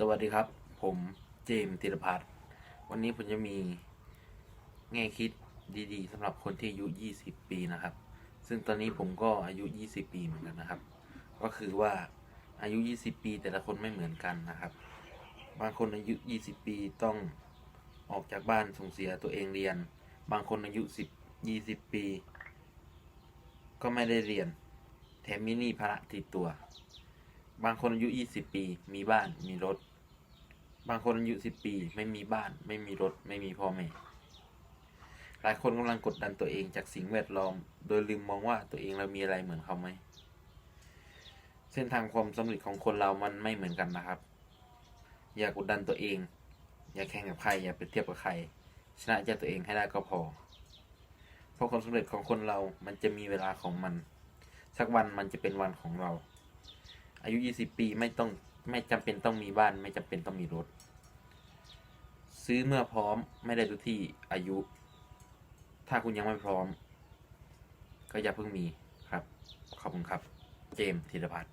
สวัสดีครับ ผมเจมส์ธีรพัฒน์วันนี้ผมจะมีแง่คิดดีๆสำหรับคนที่อายุ 20 ปีนะครับ ซึ่งตอนนี้ผมก็อายุ 20 ปีเหมือนกันนะครับ ก็คือว่าอายุ 20 ปีแต่ละคนไม่เหมือนกันนะครับ บางคนอายุ 20 ปีต้องออกจากบ้านส่งเสียตัวเองเรียน บางคนอายุ 10 20 ปี ก็ไม่ได้เรียน แถมมีหนี้ภาระติดตัว บางคนอายุ20ปี มีบ้าน มีรถ บางคนอายุ10ปี ไม่มีบ้าน ไม่มีรถ ไม่มีพ่อแม่ หลายคนกำลังกดดันตัวเองจากสิ่งแวดล้อม โดยลืมมองว่าตัวเองเรามีอะไรเหมือนเขาไหม เส้นทางความสำเร็จของคนเรามันไม่เหมือนกันนะครับ อย่ากดดันตัวเอง อย่าแข่งกับใคร อย่าไปเทียบกับใคร ชนะใจตัวเองให้ได้ก็พอ เพราะความสำเร็จของคนเรา มันจะมีเวลาของมัน สักวันมันจะเป็นวันของเรา อายุ 20 ปีไม่ต้องไม่จำเป็นต้องมีบ้าน ไม่จำเป็นต้องมีรถ ซื้อเมื่อพร้อมไม่ได้ดูที่อายุ ถ้าคุณยังไม่พร้อม ก็อย่าเพิ่งมีครับ ขอบคุณครับ เจมส์ธีรพัฒน์